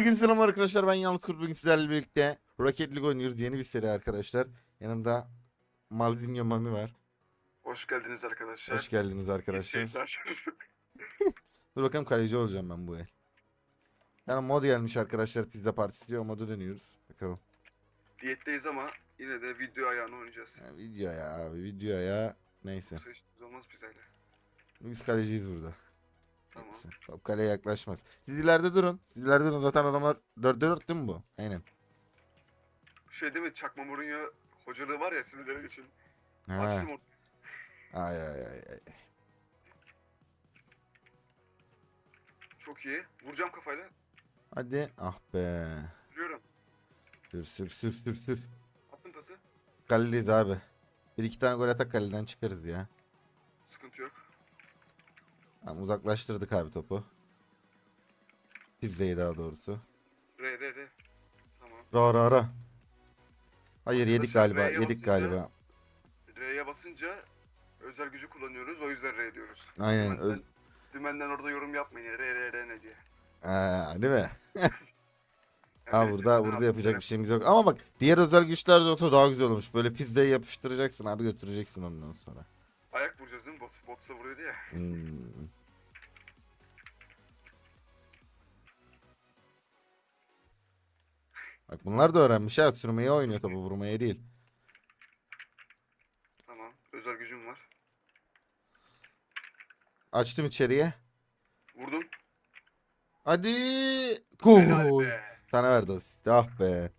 Herkese selam arkadaşlar ben Yalnız Kurt bugün sizlerle birlikte Rocket League oynuyoruz yeni bir seri arkadaşlar. Yanımda Malzinho Mami var. Hoş geldiniz arkadaşlar. Hoş geldiniz arkadaşlar. Dur bakalım kaleci olacağım ben bu el. Yani mod gelmiş arkadaşlar pizza partisi diyor moda dönüyoruz. Bakalım. Diyetteyiz ama yine de video ayağını oynayacağız. Ya, video ya abi video ya. Neyse. Seçtiğimiz olmaz pizzayla. Biz kaleciyiz burada. Tamam. Top kaleye yaklaşmaz. Siz ileride durun. Siz ileride durun zaten adamlar 4 4 değil mi bu? Aynen. Şey değil mi Çakma Mourinho hocalığı var ya sizlere için. Ha. Açtım o- Ay ay ay ay. Çok iyi. Vuracağım kafayla. Hadi. Ah be. Vuruyorum. Sür sür sür sür sür. Attım pası. Kaleliyiz abi. Bir iki tane gol atak kaleden çıkarız ya. Tamam, uzaklaştırdık abi topu. Pizzayı daha doğrusu. R R R. Tamam. Ra ra ra. Hayır yedik Arkadaşlar, galiba. R'ye Yedik basınca- galiba. R'ye basınca özel gücü kullanıyoruz. O yüzden R diyoruz. Aynen. Dümenden, Öz... dümenden orada yorum yapmayın. R R R ne diye. Aa, değil mi? Yani Ha burada burada yapacak bir şeyimiz yok. Ama bak diğer özel güçler de olsa daha güzel olmuş. Böyle pizzayı yapıştıracaksın abi götüreceksin ondan sonra. Ayak vuracağız değil mi? Bot, botsa vuruyordu ya. Hmm. Bak bunlar da öğrenmiş ha sürmeyi oynuyor topu vurmaya değil. Tamam. Özel gücüm var. Açtım içeriye. Vurdum. Hadi. Gol. Sana verdi asist. Ah be.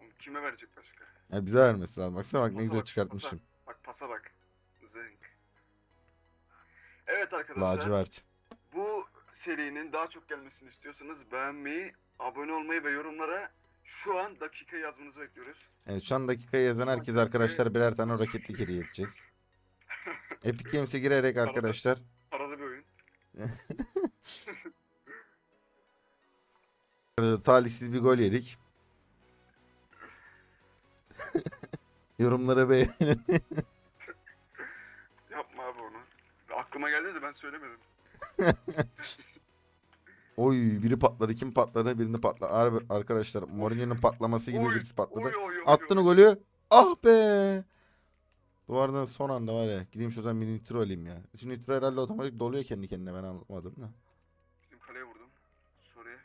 Oğlum Kime verecek başka? Ya bize vermesi lazım. Baksana bak ne Pasa güzel bak, çıkartmışım. Bak pasa bak. Zınk. Evet arkadaşlar. Lacivert. Bu serinin daha çok gelmesini istiyorsanız beğenmeyi, abone olmayı ve yorumlara şu an dakika yazmanızı bekliyoruz. Evet şu an dakikaya yazan herkes arkadaşlar birer tane roketlik hediye edeceğiz. Epic Games'e girerek arkadaşlar Paralı bir oyun. talihsiz bir gol yedik. Yorumlara beğenin. Yapma abi onu. Aklıma geldi de ben söylemedim. Oy biri patladı. Kim patladı? Birini patladı. Ar- Arkadaşlar Mourinho'nun patlaması gibi Oy, birisi patladı. oy, oy, oy, Attın oy. golü. Ah be. Duvardan son anda var ya. Gideyim şuradan bir nitro alayım ya. Şimdi nitro herhalde otomatik doluyor kendi kendine ben anlamadım da. Bizim kaleye vurdum. Sorry.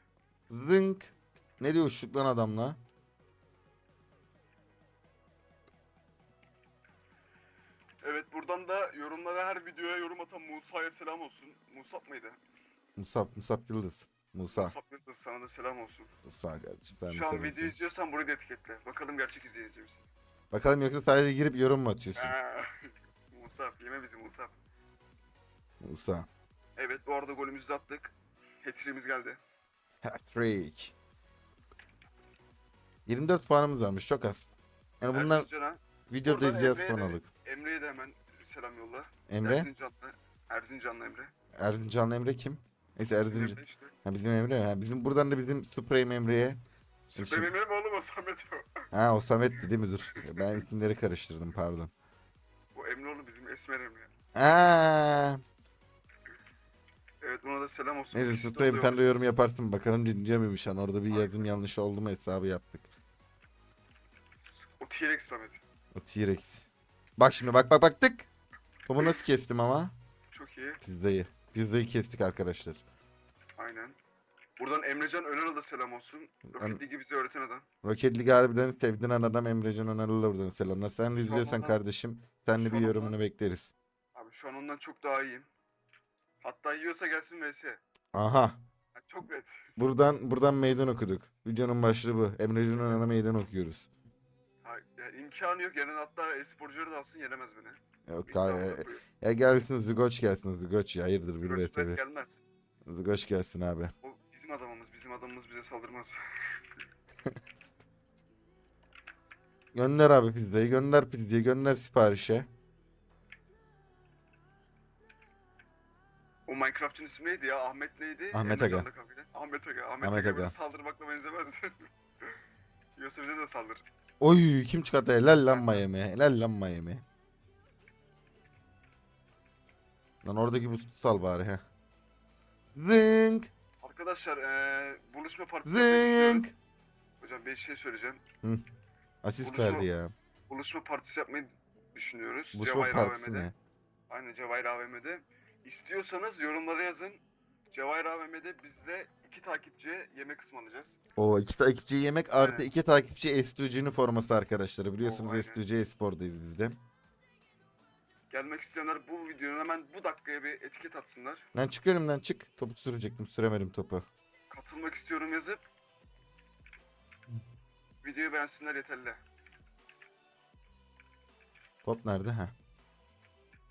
Zınk. Ne diyor uçluk lan adamla? Evet buradan da yorumlara her videoya yorum atan Musa'ya selam olsun. Musab mıydı? Musab, Musab Yıldız. Musa. Musab Yıldız, sana da selam olsun. Musa kardeşim sen Şu an video izliyorsan burayı da etiketle. Bakalım gerçek izleyici misin? Bakalım yoksa sadece girip yorum mu atıyorsun? Ha. Musab yeme bizi Musab. Musa. Evet bu arada golümüzü de attık. Hat-trick'imiz geldi. Hat-trick. 24 puanımız varmış çok az. Yani bundan Ersin Can'a, videoda izleyeceğiz Emre'ye de- puan alık. Emre'ye de hemen selam yolla. Emre? Erzincanlı, Erzincanlı Emre. Erzincanlı Emre kim? Neyse Erzincan. Emre işte. Ha bizim Emre. Ha bizim buradan da bizim Supreme Emre'ye. Süper Emre mi oğlum o Samet o. Ha o Samet'ti değil mi dur. Ben isimleri karıştırdım pardon. Bu Emre oğlum bizim Esmer Emre. Aa, Evet buna da selam olsun. neyse de Supreme oluyor. sen de yorum yaparsın bakalım dinliyor muymuş hani orada bir yazım yanlış oldu mu hesabı yaptık. O T-Rex Samet. O T-Rex. Bak şimdi bak bak bak tık. Topu nasıl kestim ama? Çok iyi. Pizzayı. Pizzayı kestik arkadaşlar. Aynen. Buradan Emrecan Önal'a da selam olsun. Rocket League'i bize öğreten adam. Rocket League harbiden sevdiğin adam Emrecan Önal'la buradan selamlar. Sen de izliyorsan kardeşim sen de şu bir yorumunu bekleriz. Abi şu an ondan çok daha iyiyim. Hatta yiyorsa gelsin vs. Aha. Çok net. Buradan buradan meydan okuduk. Videonun başlığı bu. Emrecan Önal'a meydan okuyoruz. İmkanı yok. Yani hatta e-sporcuları da alsın yenemez beni. Yok İmkanı ya, yok. ya gelsin Zügoç gelsin Zügoç ya hayırdır bir Görüşmek VTV. gelmez. Zügoç gelsin abi. O bizim adamımız. Bizim adamımız bize saldırmaz. Gönder abi pizzayı gönder pizzayı gönder siparişe. O Minecraft'ın ismi neydi ya? Ahmet neydi? Ahmet Emre Aga. Can'da. Ahmet Aga. Ahmet, Ahmet Aga. Aga. Saldırmakla benzemez. Yiyorsa bize de saldır. Oy kim çıkarttı helal lan Miami helal lan Miami. Lan oradaki bu sal bari he. Zınk. Arkadaşlar eee buluşma partisi Zing. Hocam bir şey söyleyeceğim. Asist Buluşma- verdi ya. Buluşma partisi yapmayı düşünüyoruz. Buluşma Cevahir partisi AVM'de. ne? Aynen Cevahir AVM'de. İstiyorsanız yorumlara yazın. Cevahir AVM'de bizle iki takipçiye yemek ısmarlayacağız. O iki takipçi yemek artı Aynen. iki takipçi S2G'nin forması arkadaşlar. Biliyorsunuz O, aynen. S2G Espor'dayız biz de. Gelmek isteyenler bu videonun hemen bu dakikaya bir etiket atsınlar. Ben çıkıyorum lan çık. Topu sürecektim süremedim topu. Katılmak istiyorum yazıp videoyu beğensinler yeterli. Top nerede? Ha.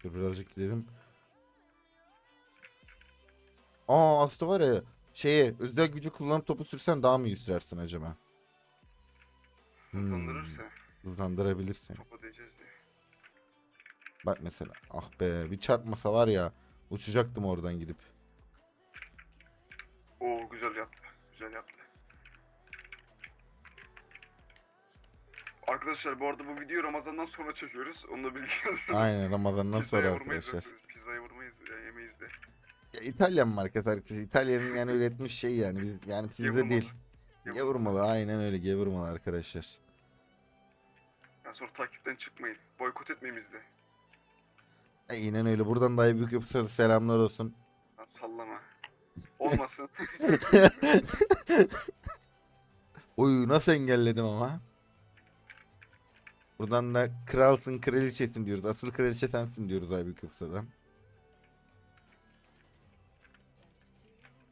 Dur birazcık gidelim. Aa aslında var ya şeye özel gücü kullanıp topu sürsen daha mı iyi sürersin acaba? Hmm, Hızlandırırsa hızlandırabilirsin. topa değeceğiz diye. Bak mesela. Ah be bir çarpmasa var ya uçacaktım oradan gidip. Oo güzel yaptı. Güzel yaptı. Arkadaşlar bu arada bu videoyu Ramazan'dan sonra çekiyoruz. Onu da bilgilendirelim. Aynen Ramazan'dan sonra vurmayız arkadaşlar. yoksa Pizzaya vurmayız ya yemeyiz de. Ya, İtalyan markası arkadaşlar. İtalya'nın yani üretmiş şey yani. Biz, yani pizza Gevurmalı. değil. Gevurmalı. Aynen öyle gevurmalı arkadaşlar. Ya sonra takipten çıkmayın. Boykot etmeyin bizde. Aynen öyle. Buradan da büyük yapısa selamlar olsun. Lan sallama. Olmasın. Oy nasıl engelledim ama. Buradan da kralsın kraliçesin diyoruz. Asıl kraliçe sensin diyoruz Aybük Yoksal'a.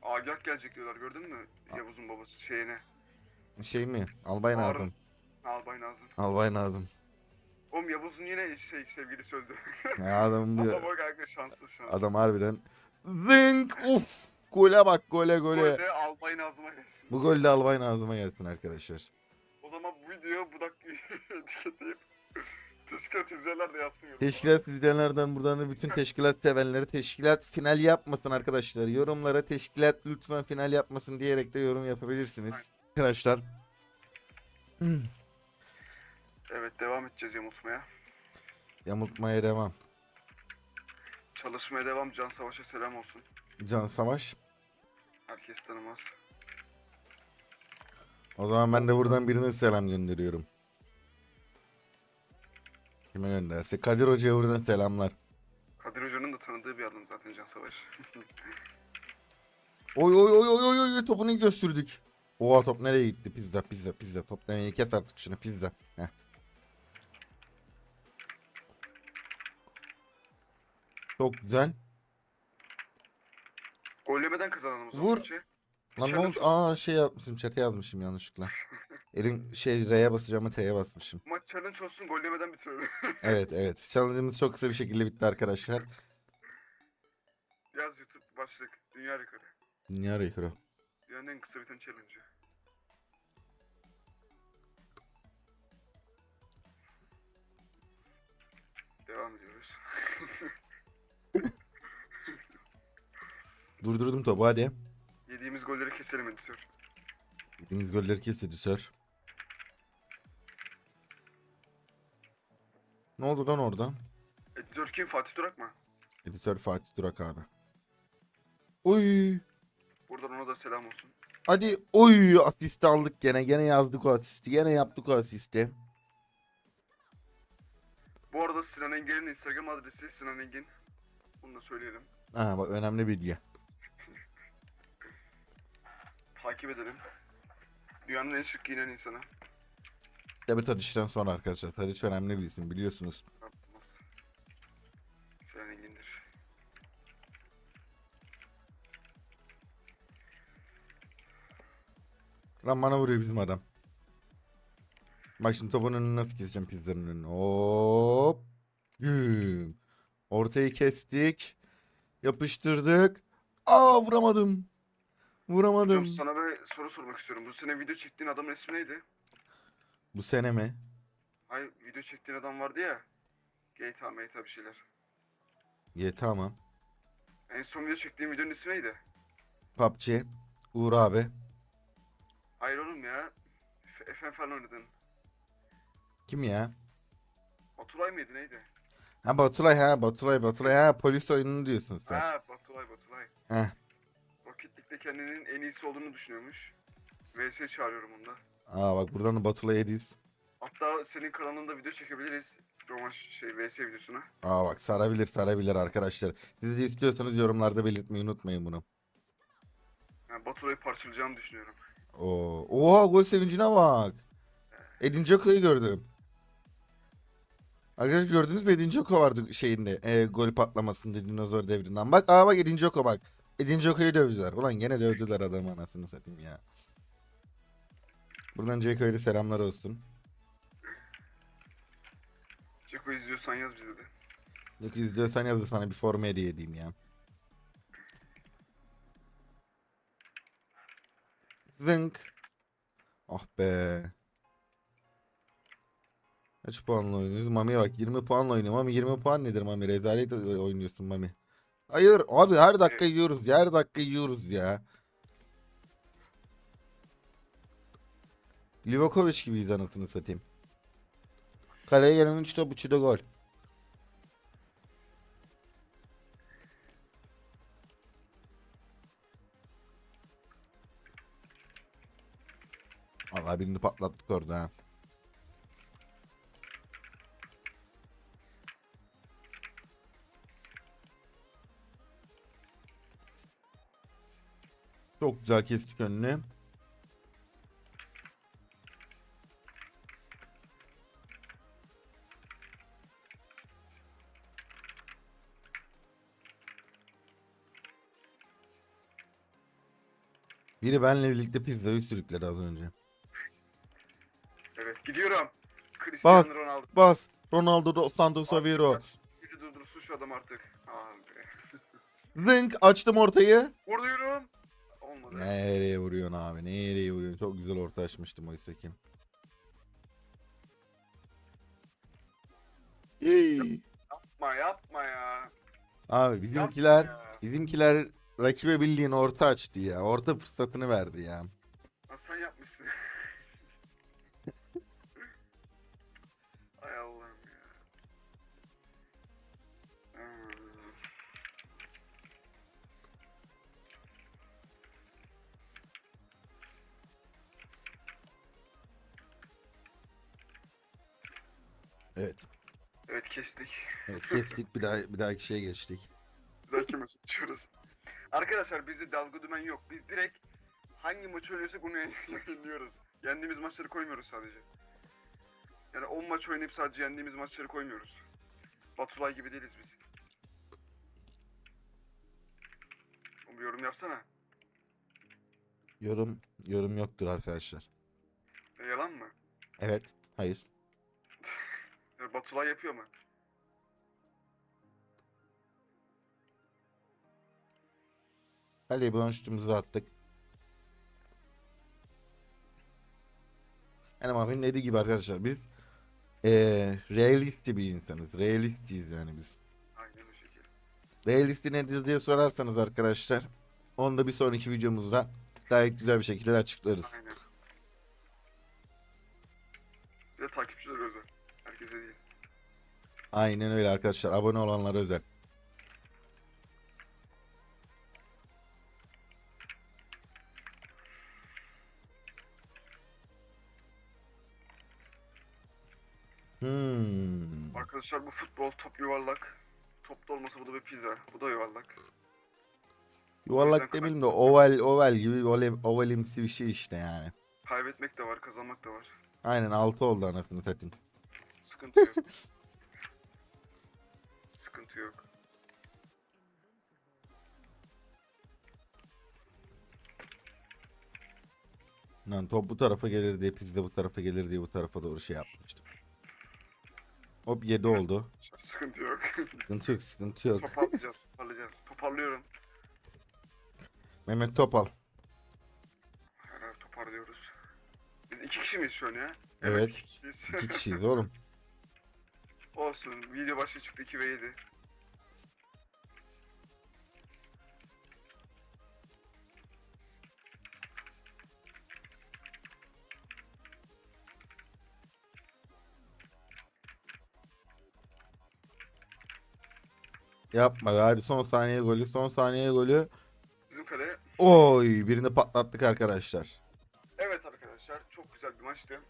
Agah gelecek diyorlar gördün mü? Yavuz'un babası şeyine. Şey mi? Albay Harun. Nazım. Albay Nazım. Albay Nazım. Oğlum Yavuz'un yine şey sevgilisi öldü. Ya adam, Ama bir, bak kanka şanssız şanssız. adam harbiden. Zınk! Uf! Gole bak gole gole. Golde Albay Nazım'a gelsin. Bu gol de Albay Nazım'a gelsin arkadaşlar. O zaman bu video bu dakikayı etiketleyip teşkilat izleyenler de yazsın. yorumlara. Teşkilat izleyenlerden buradan da bütün teşkilat sevenleri teşkilat final yapmasın arkadaşlar. Yorumlara teşkilat lütfen final yapmasın diyerek de yorum yapabilirsiniz. Arkadaşlar Evet devam edeceğiz yamultmaya. yamultmaya devam. Çalışmaya devam. Can Savaş'a selam olsun. Can Savaş. Herkes tanımaz. O zaman ben de buradan birine selam gönderiyorum. Kime gönderse? Kadir Hoca'ya buradan selamlar. Kadir Hoca'nın da tanıdığı bir adam zaten Can Savaş. Oy oy oy oy oy oy topunu güzel sürdük. Oha top nereye gitti? Pizza pizza pizza. Top demeyi kes artık şunu pizza. Heh. Çok güzel. Gollemeden kazanalım o zaman. Vur. maçı. Lan ne oldu? Aa şey yapmışım chat'e yazmışım yanlışlıkla. Elin şey R'ye basacağımı T'ye basmışım. Maç challenge olsun gollemeden bitirelim. Evet evet. Challenge'ımız çok kısa bir şekilde bitti arkadaşlar. Yaz YouTube başlık. Dünya rekoru. Dünya rekoru. Dünyanın en kısa biten challenge'ı. Devam ediyoruz. Durdurdum topu hadi. Yediğimiz golleri keselim editör. Yediğiniz golleri kesildi sir. Ne oldu lan orada? Editör kim? Fatih Durak mı? Editör Fatih Durak abi. Oy. Buradan ona da selam olsun. Hadi oy asist aldık gene. Gene yazdık o asisti. Gene yaptık o asisti. Bu arada Sinan Engin'in Instagram adresi Sinan Engin. Bunu da söyleyelim. Ha bak önemli bilgi. Takip edelim. Dünyanın en şık giyinen insanı. Tabi Tadiç'ten sonra arkadaşlar. Tadiç önemli bir isim biliyorsunuz. Yapmaz. Sinan Engin'dir. Lan bana vuruyor bizim adam. Bak şimdi topun önünü nasıl keseceğim pizzanın önünü. Hop. Güm. Ortayı kestik. Yapıştırdık. Aa vuramadım. Vuramadım. Hocam sana bir soru sormak istiyorum. Bu sene video çektiğin adamın ismi neydi? Bu sene mi? Hayır video çektiğin adam vardı ya. GTA, Meta bir şeyler. Ye tamam. En son video çektiğin videonun ismi neydi? PUBG. Uğur abi. Hayır oğlum ya. F- FM falan oynadın. Kim ya? Batulay mıydı neydi? Ha Batulay ha Batulay Batulay ha polis oyununu diyorsun sen. Ha Batulay Batulay. Heh. Rocket League'de kendinin en iyisi olduğunu düşünüyormuş. VS çağırıyorum onda. Aa bak buradan da Batula Ediz. Hatta senin kanalında video çekebiliriz. Roman şey VS videosuna. Aa bak sarabilir sarabilir arkadaşlar. Siz de istiyorsanız yorumlarda belirtmeyi unutmayın bunu. Yani Baturay'ı parçalayacağımı düşünüyorum. Oo. Oha gol sevincine bak. Edin Dzeko'yu gördüm. Arkadaşlar gördünüz mü Edin Dzeko vardı şeyinde e, gol patlamasında dinozor devrinden. Bak aa bak Edin Dzeko bak. Edin Dzeko'yu dövdüler. Ulan gene dövdüler adamı anasını satayım ya. Buradan da selamlar olsun. Ceko izliyorsan yaz bize de. Yok izliyorsan yaz da sana bir forma hediye edeyim ya. Zınk. Ah be. Kaç puanla oynuyoruz? Mami'ye bak 20 puanla oynuyor. Mami 20 puan nedir Mami? Rezalet oynuyorsun Mami. Hayır abi her dakika yiyoruz. Her dakika yiyoruz ya. Livakovic gibiyiz anasını satayım. Kaleye gelen 3 top 3'ü de gol. Vallahi birini patlattık orada ha. Çok güzel kestik önünü. Biri benle birlikte pizzayı sürükledi az önce. Evet gidiyorum. Cristiano Bas. Ronaldo. Bas. Ronaldo dos Santos Aveiro. Biri durdursun şu adam artık. Abi. Zınk açtım ortayı. Vuruyorum. Olmadı. Nereye vuruyorsun abi? Nereye vuruyorsun? Çok güzel orta açmıştım oysa ki. Yey. Yapma yapma ya. Abi bizimkiler Yapma ya. bizimkiler rakibe bildiğin orta açtı ya. Orta fırsatını verdi ya. Lan sen yapmışsın. Ay Allah'ım ya. Hmm. Evet. Evet kestik. Evet kestik bir daha bir dahaki şeye geçtik. Bir dahaki maç açıyoruz. Arkadaşlar bizde dalga dümen yok. Biz direkt hangi maç oynuyorsak onu yayınlıyoruz. Yendiğimiz maçları koymuyoruz sadece. Yani 10 maç oynayıp sadece yendiğimiz maçları koymuyoruz. Batulay gibi değiliz biz. Bir yorum yapsana. Yorum yorum yoktur arkadaşlar. E, yalan mı? Evet. Hayır. Batulay yapıyor mu? Kaleye blanştımızı attık. Yani Mahfi'nin dediği gibi arkadaşlar biz eee realisti bir insanız. Realistciyiz yani biz. Aynen o şekilde. Realisti nedir diye sorarsanız arkadaşlar onu da bir sonraki videomuzda gayet güzel bir şekilde açıklarız. Aynen. Bir de takipçiler özel. Herkese değil. Aynen öyle arkadaşlar. Abone olanlara özel. Hmm. Arkadaşlar bu futbol top yuvarlak. Top da olmasa bu da bir pizza. Bu da yuvarlak. Yuvarlak demeyelim de oval oval gibi oval, ovalimsi bir şey işte yani. Kaybetmek de var, kazanmak da var. Aynen 6 oldu anasını satayım. Sıkıntı yok. Sıkıntı yok. Lan top bu tarafa gelir diye pizza bu tarafa gelir diye bu tarafa doğru şey yapmıştım. Hop 7 oldu. Sıkıntı yok. Sıkıntı yok sıkıntı yok. Toparlayacağız, toparlayacağız. Toparlıyorum. Mehmet Topal. Herhalde toparlıyoruz. Biz iki kişi miyiz şu an ya? Evet. iki kişiyiz. İki kişiyiz oğlum. Olsun. Video başlığı çıktı 2 ve 7. Yapma be hadi son saniye golü son saniye golü. Bizim kale Oy birini patlattık arkadaşlar. Evet arkadaşlar çok güzel bir maçtı.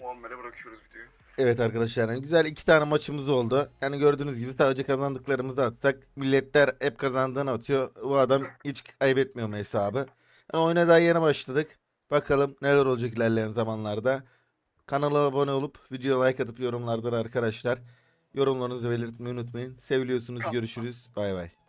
Muammer'e bırakıyoruz videoyu. Evet arkadaşlar yani güzel iki tane maçımız oldu. Yani gördüğünüz gibi sadece kazandıklarımızı atsak milletler hep kazandığını atıyor. Bu adam hiç kaybetmiyor mu hesabı. Yani oyuna daha yeni başladık. Bakalım neler olacak ilerleyen zamanlarda. Kanala abone olup videoya like atıp yorumlardan arkadaşlar. Yorumlarınızı belirtmeyi unutmayın. Seviliyorsunuz. Görüşürüz. Bay bay.